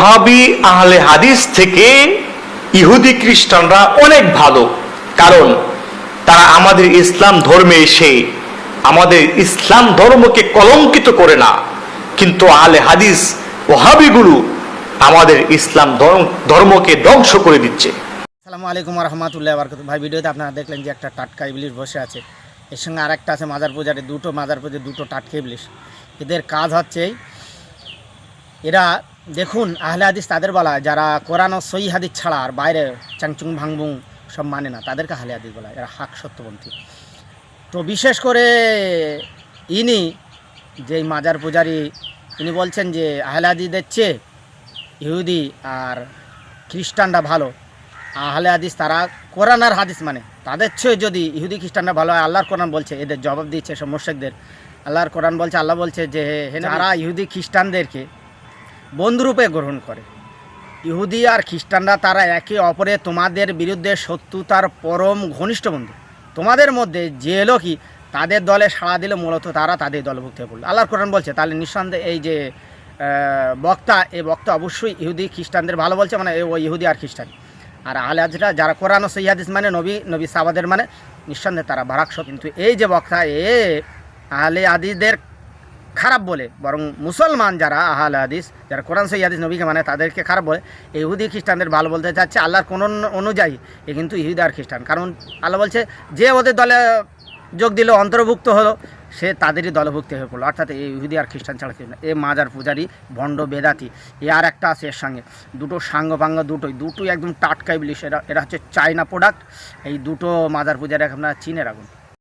ওহাবি আহলে হাদিস থেকে ইহুদি খ্রিস্টানরা অনেক ভালো। কারণ তারা আমাদের ইসলাম ধর্মে এসে আমাদের ইসলাম ধর্মকে কলঙ্কিত করে না। কিন্তু আহলে হাদিস ওহাবিগুলো আমাদের ইসলাম ধর্ম, ধর্মকে ধ্বংস করে দিচ্ছে। আসসালামু আলাইকুম রহমতুল্লাহ বারকাত ভাই, ভিডিওতে আপনারা দেখলেন যে একটা টাটকা ইবলিশ বসে আছে। এর সঙ্গে আর একটা আছে মাদার পূজারে, দুটো মাদার পূজার, দুটো টাটকা ইবলিশ। এদের কাজ হচ্ছে, এরা দেখুন আহলে হাদিস তাদের বলা যারা কোরআন ও সই হাদিস ছাড়া আর বাইরে চাংচুং ভাংবুং সব মানে না তাদেরকে আহলে হাদিস বলা। এরা হাক সত্যপন্থী তো বিশেষ করে ইনি যেই মাজার পূজারি ইনি বলছেন যে আহলে হাদিসদের চেয়ে ইহুদি আর খ্রিস্টানরা ভালো আহলে হাদিস তারা কোরআন আর হাদিস মানে তাদের চেয়ে যদি ইহুদি খ্রিস্টানরা ভালো হয় আল্লাহর কোরআন বলছে এদের জবাব দিচ্ছে সব মোর্শেকদের আল্লাহর কোরআন বলছে আল্লাহ বলছে যে হে যারা ইহুদি খ্রিস্টানদেরকে বন্ধুরূপে গ্রহণ করে। ইহুদি আর খ্রিস্টানরা তারা একে অপরে তোমাদের বিরুদ্ধে শত্রুতার পরম ঘনিষ্ঠ বন্ধু। তোমাদের মধ্যে যে লোকই তাদের দলে সাড়া দিলে মূলত তারা তাদের দলভুক্ত হয়ে পড়ল আল্লাহর কোরআন বলছে, তাহলে নিঃসন্দেহে এই যে বক্তা, এই বক্তা অবশ্যই ইহুদি, খ্রিস্টানদের ভালো বলছে মানে ও ইহুদি আর খ্রিস্টান। আর আহলে হাদিসরা যারা কোরআন সৈহাদিস মানে নবী নবী সাবাদের মানে নিঃসন্দেহে তারা বারাকশ কিন্তু এই যে বক্তা, এ আহলে হাদিসদের খারাপ বলে, বরং মুসলমান যারা আহলে হাদিস, যারা কোরআন সই হাদিস নবীকে মানে তাদেরকে খারাপ বলে, ইহুদি খ্রিস্টানদের ভালো বলতে চাচ্ছে আল্লাহর কোন অনুযায়ী এ কিন্তু ইহুদি আর খ্রিস্টান। কারণ আল্লাহ বলছে, যে ওদের দলে যোগ দিল, অন্তর্ভুক্ত হলো, সে তাদেরই দলভুক্ত হয়ে পড়ল। অর্থাৎ এই ইহুদি আর খ্রিস্টান ছাড়া কিছু না এ মাজার পূজারি, ভণ্ড বেদাতি, এ আর একটা আছে এর সঙ্গে। দুটো সাঙ্গ ভাঙ্গ দুটোই দুটোই একদম টাটকা ইবলিশ। এরা এরা হচ্ছে চায়না প্রোডাক্ট এই দুটো মাজার পূজারি আপনারা চিনে রাখুন।